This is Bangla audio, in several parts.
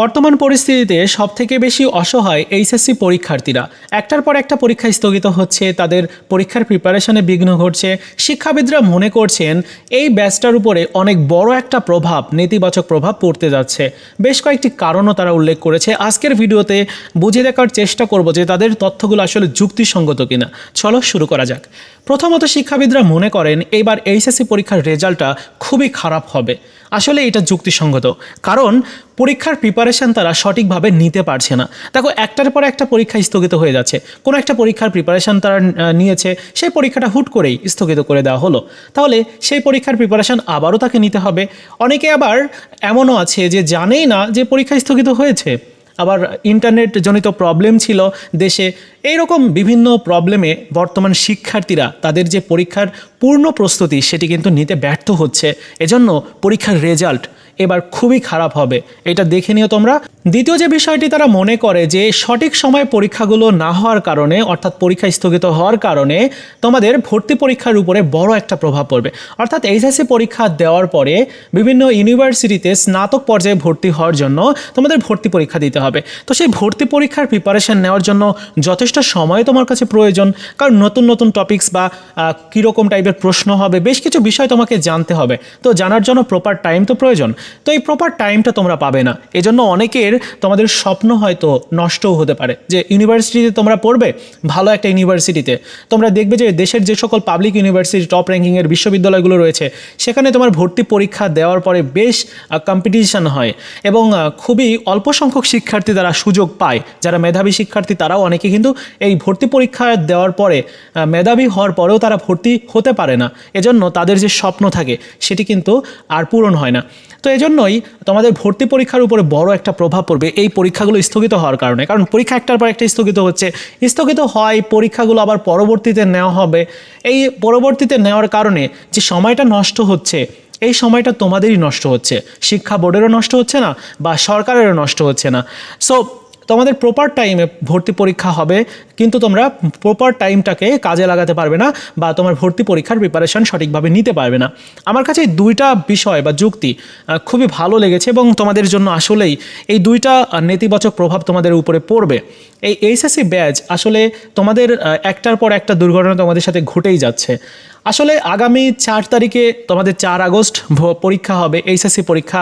বর্তমান পরিস্থিতিতে সবথেকে বেশি অসহায় এইচএসসি পরীক্ষার্থীরা। একটার পর একটা পরীক্ষা স্থগিত হচ্ছে, তাদের পরীক্ষার প্রিপারেশনে বিঘ্ন ঘটছে। শিক্ষাবিদরা মনে করছেন, এই ব্যাচটার উপরে অনেক বড় একটা প্রভাব, নেতিবাচক প্রভাব পড়তে যাচ্ছে। বেশ কয়েকটি কারণও তারা উল্লেখ করেছে। আজকের ভিডিওতে বুঝে দেখার চেষ্টা করব যে তাদের তথ্যগুলো আসলে যুক্তিসঙ্গত কিনা। চলো শুরু করা যাক। প্রথমত শিক্ষাবিদরা মনে করেন এইবার এইচএসসি পরীক্ষার রেজাল্টটা খুবই খারাপ হবে। আসলে এটা যুক্তিসঙ্গত, কারণ পরীক্ষার প্রিপারেশন তারা সঠিকভাবে নিতে পারছে না। দেখো, একটার পর একটা পরীক্ষা স্থগিত হয়ে যাচ্ছে। কোনো একটা পরীক্ষার প্রিপারেশন তারা নিয়েছে, সেই পরীক্ষাটা হুট করেই স্থগিত করে দেওয়া হলো। তাহলে সেই পরীক্ষার প্রিপারেশন আবারও তাকে নিতে হবে। অনেকে আবার এমনও আছে যে জানেই না যে পরীক্ষা স্থগিত হয়েছে। আবার ইন্টারনেট জনিত প্রবলেম ছিল, দেশে এইরকম বিভিন্ন প্রবলেমে বর্তমান শিক্ষার্থীরা তাদের যে পরীক্ষার পূর্ণ প্রস্তুতি সেটি কিন্তু নিতে ব্যর্থ হচ্ছে। এজন্য পরীক্ষার রেজাল্ট এবার খুবই খারাপ হবে। এটা দেখে নিও তোমরা। দ্বিতীয় যে বিষয়টি তারা মনে করে যে সঠিক সময়ে পরীক্ষাগুলো না হওয়ার কারণে, অর্থাৎ পরীক্ষা স্থগিত হওয়ার কারণে তোমাদের ভর্তি পরীক্ষার উপরে বড় একটা প্রভাব পড়বে। অর্থাৎ এইচএসসি পরীক্ষা দেওয়ার পরে বিভিন্ন ইউনিভার্সিটিতে স্নাতক পর্যায়ে ভর্তি হওয়ার জন্য তোমাদের ভর্তি পরীক্ষা দিতে হবে। তো সেই ভর্তি পরীক্ষার প্রিপারেশন নেওয়ার জন্য যথেষ্ট সময় তোমার কাছে প্রয়োজন, কারণ নতুন নতুন টপিকস বা কীরকম টাইপের প্রশ্ন হবে, বেশ কিছু বিষয় তোমাকে জানতে হবে। তো জানার জন্য প্রপার টাইম তো প্রয়োজন। তো এই প্রপার টাইমটা তোমরা পাবে না। এজন্য অনেকের তোমাদের স্বপ্ন হয়তো নষ্টও হতে পারে, যে ইউনিভার্সিটিতে তোমরা পড়বে, ভালো একটা ইউনিভার্সিটিতে তোমরা দেখবে যে দেশের যে সকল পাবলিক ইউনিভার্সিটি টপ র্যাঙ্কিংয়ের বিশ্ববিদ্যালয়গুলো রয়েছে, সেখানে তোমার ভর্তি পরীক্ষা দেওয়ার পরে বেশ কম্পিটিশান হয় এবং খুবই অল্প সংখ্যক শিক্ষার্থী তারা সুযোগ পায়। যারা মেধাবী শিক্ষার্থী, তারাও অনেকে কিন্তু এই ভর্তি পরীক্ষা দেওয়ার পরে মেধাবী হওয়ার পরেও তারা ভর্তি হতে পারে না। এজন্য তাদের যে স্বপ্ন থাকে, সেটি কিন্তু আর পূরণ হয় না। তো এজন্যই তোমাদের ভর্তি পরীক্ষার উপরে বড় একটা প্রভাব পড়বে এই পরীক্ষাগুলো স্থগিত হওয়ার কারণে। কারণ পরীক্ষা একটার পর একটা স্থগিত হচ্ছে। স্থগিত হয় পরীক্ষাগুলো আবার পরবর্তীতে নেওয়া হবে। এই পরবর্তীতে নেওয়ার কারণে যে সময়টা নষ্ট হচ্ছে, এই সময়টা তোমাদেরই নষ্ট হচ্ছে। শিক্ষা বোর্ডেরও নষ্ট হচ্ছে না বা সরকারেরও নষ্ট হচ্ছে না। সো তোমাদের প্রপার টাইমে ভর্তি পরীক্ষা হবে, কিন্তু তোমরা প্রপার টাইমটাকে কাজে লাগাতে পারবে না বা তোমার ভর্তি পরীক্ষার প্রিপারেশন সঠিকভাবে নিতে পারবে না। আমার কাছে এই দুইটা বিষয় বা যুক্তি খুবই ভালো লেগেছে এবং তোমাদের জন্য আসলেই এই দুইটা নেতিবাচক প্রভাব তোমাদের উপরে পড়বে। এই এইচএসসি ব্যাচ আসলে তোমাদের একটার পর একটা দুর্ঘটনা তোমাদের সাথে ঘটেই যাচ্ছে। আসলে আগামী চার তারিখে তোমাদের চার আগস্ট পরীক্ষা হবে, এইচএসসি পরীক্ষা।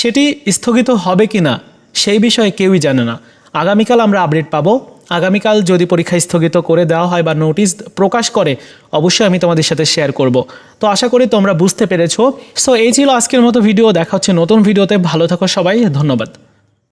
সেটি স্থগিত হবে কি না সেই বিষয়ে কেউই জানে না। আগামীকাল আমরা আপডেট পাবো। আগামীকাল যদি পরীক্ষা স্থগিত করে দেওয়া হয় বা নোটিশ প্রকাশ করে, অবশ্যই আমি তোমাদের সাথে শেয়ার করব। তো আশা করি তোমরা বুঝতে পেরেছ। সো এই ছিল আজকের মতো ভিডিও দেখা হচ্ছে নতুন ভিডিওতে ভালো থাকো সবাই। ধন্যবাদ।